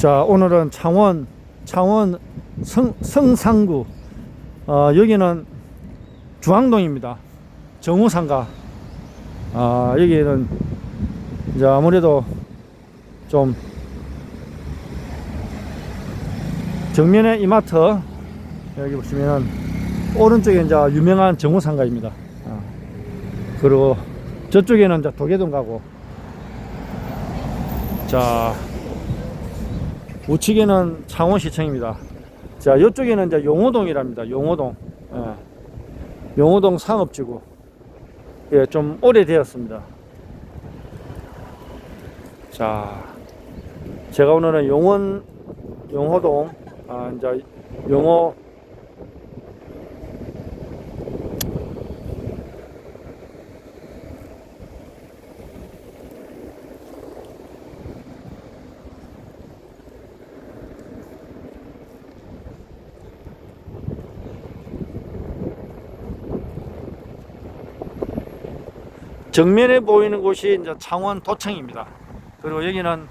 자, 오늘은 창원, 창원 성, 성상구, 어, 여기는 중앙동입니다. 정우상가. 아, 여기는 이제 아무래도 좀 정면에 이마트, 여기 보시면은 오른쪽에 이제 유명한 정우상가입니다. 아, 그리고 저쪽에는 이제 도계동 가고, 자, 우측에는 창원시청입니다. 자, 이쪽에는 이제 용호동이랍니다. 용호동. 예. 용호동 상업지구. 예, 좀 오래되었습니다. 자, 제가 오늘은 용원, 용호동, 아, 이제 용호, 정면에 보이는 곳이 이제 창원 도청입니다. 그리고 여기는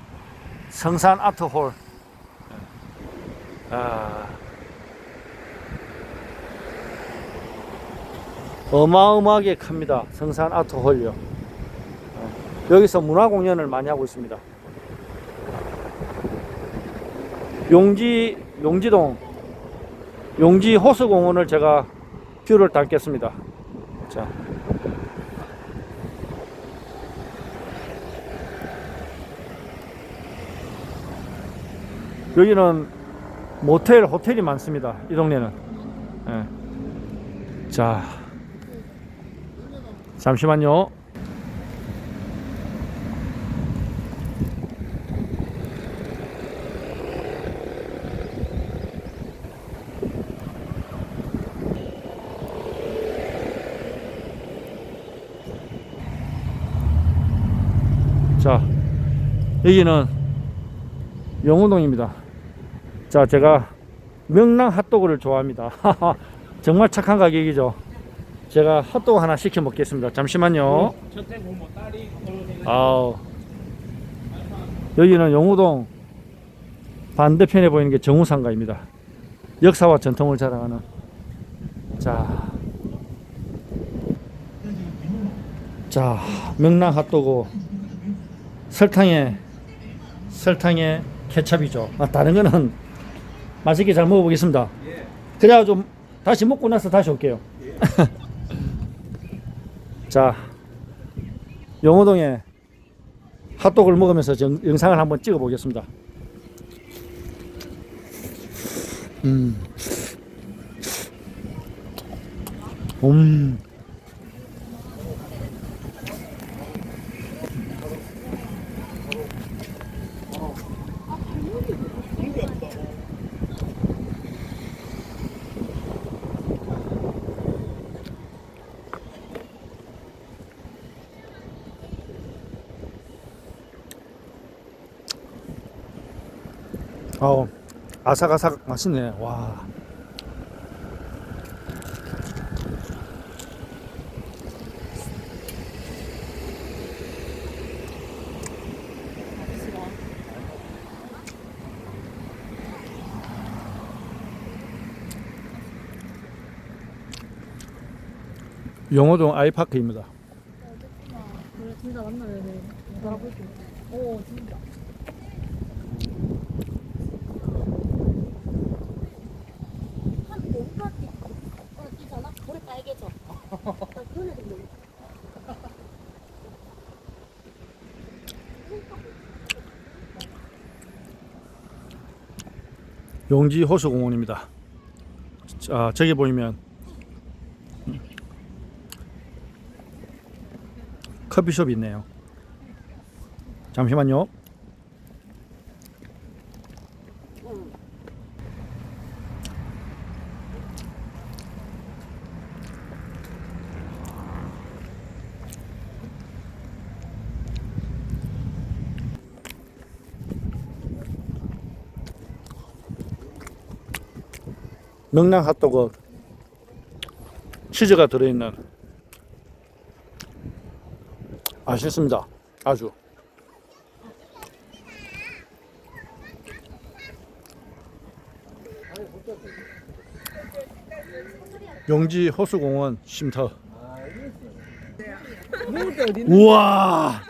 성산 아트홀. 아, 어마어마하게 큽니다. 성산 아트홀요. 어, 여기서 문화 공연을 많이 하고 있습니다. 용지 용지동 용지 호수공원을 제가 뷰를 담겠습니다. 자. 여기는 모텔, 호텔이 많습니다. 이 동네는. 예. 자, 잠시만요. 자, 여기는 영호동입니다. 자, 제가 명랑 핫도그를 좋아합니다. 정말 착한 가격이죠. 제가 핫도그 하나 시켜 먹겠습니다. 잠시만요. 아우. 여기는 영호동 반대편에 보이는 게 정우상가입니다. 역사와 전통을 자랑하는. 자. 자, 명랑 핫도그. 설탕에, 설탕에 케찹이죠. 아, 다른 거는 맛있게 잘 먹어보겠습니다. 그래야 좀 다시 먹고 나서 다시 올게요. 자, 영호동에 핫도그를 먹으면서 정- 영상을 한번 찍어 보겠습니다. 음. 음. 아우, 아삭아삭 맛있네. 와. 영호동 아이파크입니다. 그래 진짜 만나면 돼. 알아볼게. 오 진짜. 한 5분 뒤, 어, 뛰잖아? 머리 빨개져. 나 그런 애들 모르 용지 호수공원입니다. 자, 저기 보이면 커피숍이 있네요. 잠시만요. 명랑 핫도그 치즈가 들어있는 맛있습니다. 아주 용지 호수공원 쉼터. 우와,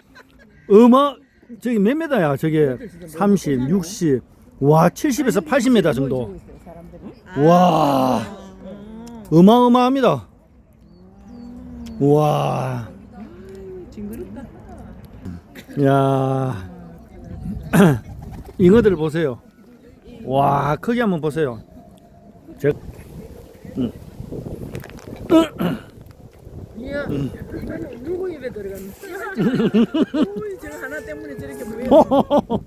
어마 저기 몇 메다야? 저게 30, 60, 와 70에서 80m 정도. 와, 어마어마합니다. 와, 야, 잉어들 보세요. 와, 크기 한번 보세요. 저, 이야, 이거는 누구 입에 들어갔나? 저 하나 때문에 저렇게 모여.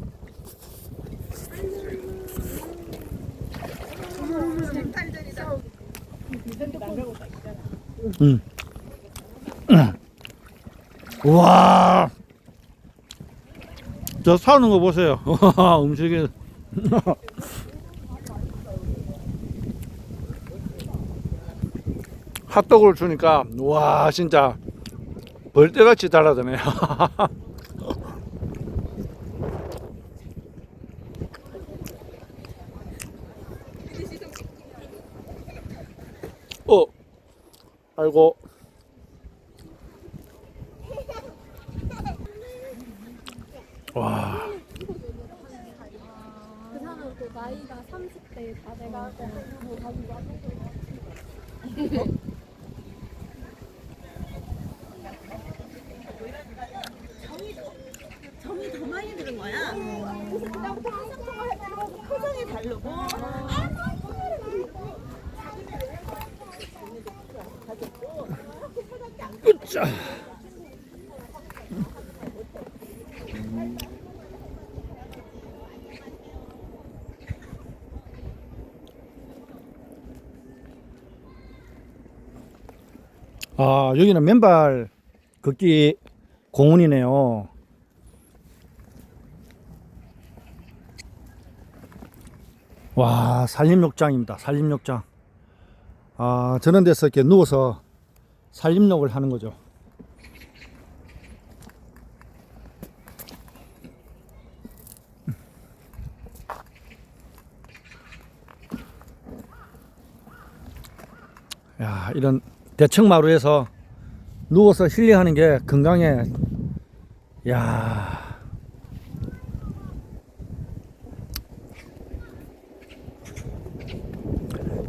음. 와, 저 사는 거 보세요. 음식이. 핫도그를 주니까 와 진짜 벌떼같이 달라드네. 어, 아이고. 와, 그 사람은 또 나이가 30대 다 돼가고 뭐 가지고 정이 더 많이 드는 거야. 그래서 그다음부터 항상 통화할 때마다 표정이 다르고. 으쌰. 아, 여기는 맨발 걷기 공원이네요. 와, 산림욕장입니다. 산림욕장. 아, 저런 데서 이렇게 누워서 산림욕을 하는 거죠. 야, 이런 대청마루에서 누워서 힐링하는 게 건강에 야.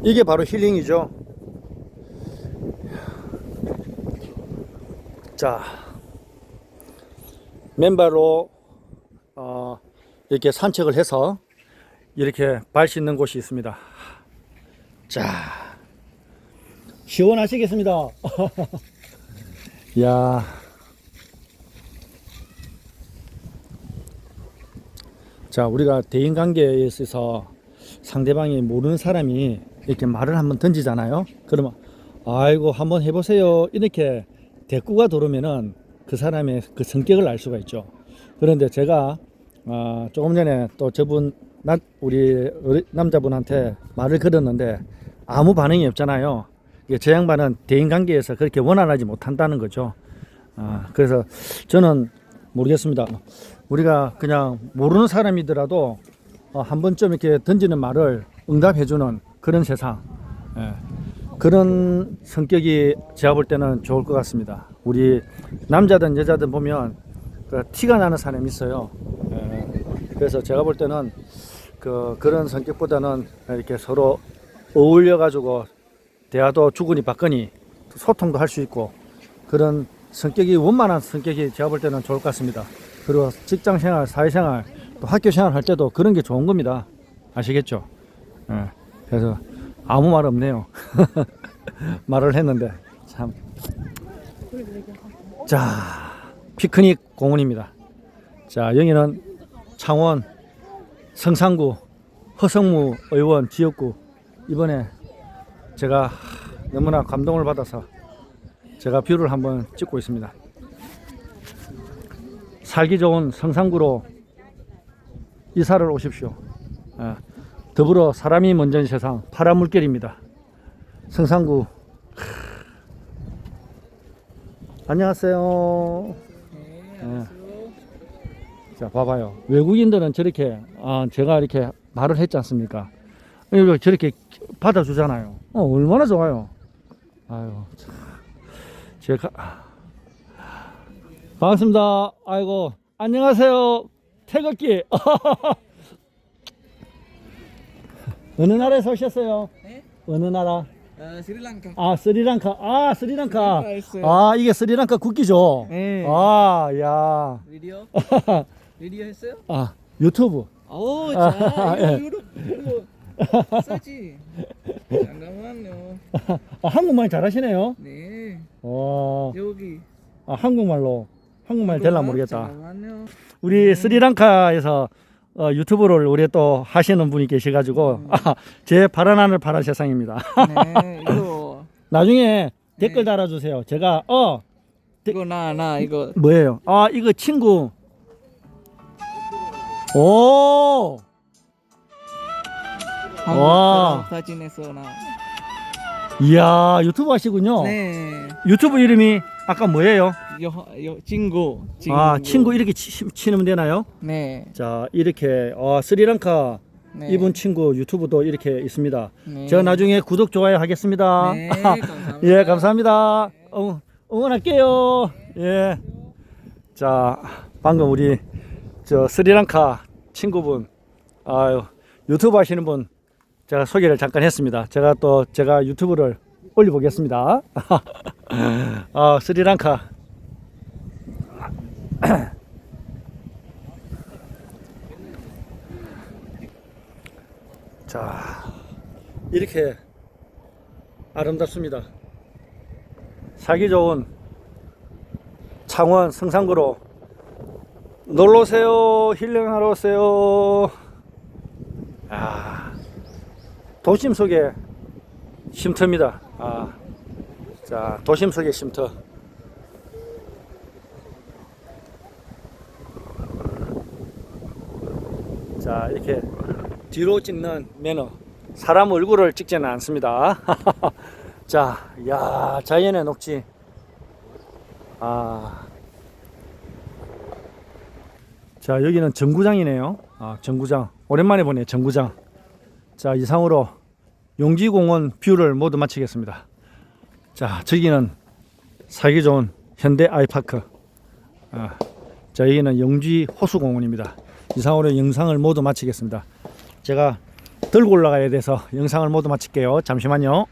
이게 바로 힐링이죠. 자, 맨발로 어, 이렇게 산책을 해서 이렇게 발 씻는 곳이 있습니다. 자, 시원하시겠습니다. 야, 자, 우리가 대인 관계에 있어서 상대방이 모르는 사람이 이렇게 말을 한번 던지잖아요. 그러면 아이고 한번 해보세요. 이렇게 대꾸가 들어오면은 그 사람의 그 성격을 알 수가 있죠. 그런데 제가 아, 조금 전에 또 저분 나, 우리 남자분한테 말을 걸었는데 아무 반응이 없잖아요. 저 양반은 대인 관계에서 그렇게 원활하지 못한다는 거죠. 아, 그래서 저는 모르겠습니다. 우리가 그냥 모르는 사람이더라도 어, 한 번쯤 이렇게 던지는 말을 응답해주는 그런 세상. 예. 그런 성격이 제가 볼 때는 좋을 것 같습니다. 우리 남자든 여자든 보면 그 티가 나는 사람이 있어요. 예. 그래서 제가 볼 때는 그 그런 성격보다는 이렇게 서로 어울려 가지고 대화도 주거니 받거니 소통도 할 수 있고 그런 성격이 원만한 성격이 제가 볼 때는 좋을 것 같습니다. 그리고 직장 생활, 사회 생활, 또 학교 생활 할 때도 그런 게 좋은 겁니다. 아시겠죠? 예. 그래서 아무 말 없네요. 말을 했는데 참. 자, 피크닉 공원입니다. 자, 여기는 창원 성산구 허성무 의원 지역구 이번에 제가 너무나 감동을 받아서 제가 뷰를 한번 찍고 있습니다. 살기 좋은 성산구로 이사를 오십시오. 예, 더불어 사람이 먼저인 세상 파란 물결입니다. 성산구 크. 안녕하세요. 예. 자 봐봐요. 외국인들은 저렇게 아, 제가 이렇게 말을 했지 않습니까? 이거 저렇게 받아주잖아요. 어, 얼마나 좋아요. 아유, 참. 제가 반갑습니다. 아이고, 안녕하세요. 태극기. 어느 나라에서 오셨어요? 네? 어느 나라? 아, 스리랑카. 아, 스리랑카. 아, 스리랑카. 스리랑카였어요. 아, 이게 스리랑카 국기죠? 네. 아, 야. 비디오? 비디오 했어요? 아, 유튜브. 오, 아, 자, 예. 이거 유럽 이거 싸지. 잠깐만요. 아, 한국말 잘하시네요. 네, 와, 여기. 아, 한국말로. 한국말 될라 모르겠다. 잠깐만요. 우리 스리랑카에서 어, 유튜브를 우리 또 하시는 분이 계셔가지고 아, 제 바란 하늘 바란 세상입니다. 네, 이거 나중에 댓글 네. 달아주세요. 제가 어 이거 나 나 이거 뭐예요? 아 이거 친구. 오, 한국 와. 사람 사진에서 나. 이야 유튜브 하시군요. 네, 유튜브 이름이 아까 뭐예요? 여, 여 친구. 아 친구 이렇게 치, 치면 되나요? 네, 자 이렇게 어, 스리랑카 네. 이분 친구 유튜브도 이렇게 있습니다. 네. 제가 나중에 구독 좋아요 하겠습니다. 네, 감사합니다. 예, 감사합니다. 어, 응원할게요. 예. 자, 방금 우리 저 스리랑카 친구분, 아유, 유튜브 하시는 분 제가 소개를 잠깐 했습니다. 제가 또 제가 유튜브를 올려보겠습니다. 아, 스리랑카. 자, 이렇게 아름답습니다. 살기 좋은 창원 성산구로 놀러 오세요. 힐링하러 오세요. 아, 도심 속에 쉼터입니다. 아, 자, 도심 속의 쉼터. 자, 이렇게 뒤로 찍는 매너. 사람 얼굴을 찍지는 않습니다. 자, 야, 자연의 녹지. 아. 자, 여기는 정구장이네요. 아, 정구장. 오랜만에 보네, 정구장. 자, 이상으로 용지공원 뷰를 모두 마치겠습니다. 자, 저기는 살기 좋은 현대 아이파크. 아, 자, 여기는 영지 호수공원입니다. 이상으로 영상을 모두 마치겠습니다. 제가 들고 올라가야 돼서 영상을 모두 마칠게요. 잠시만요.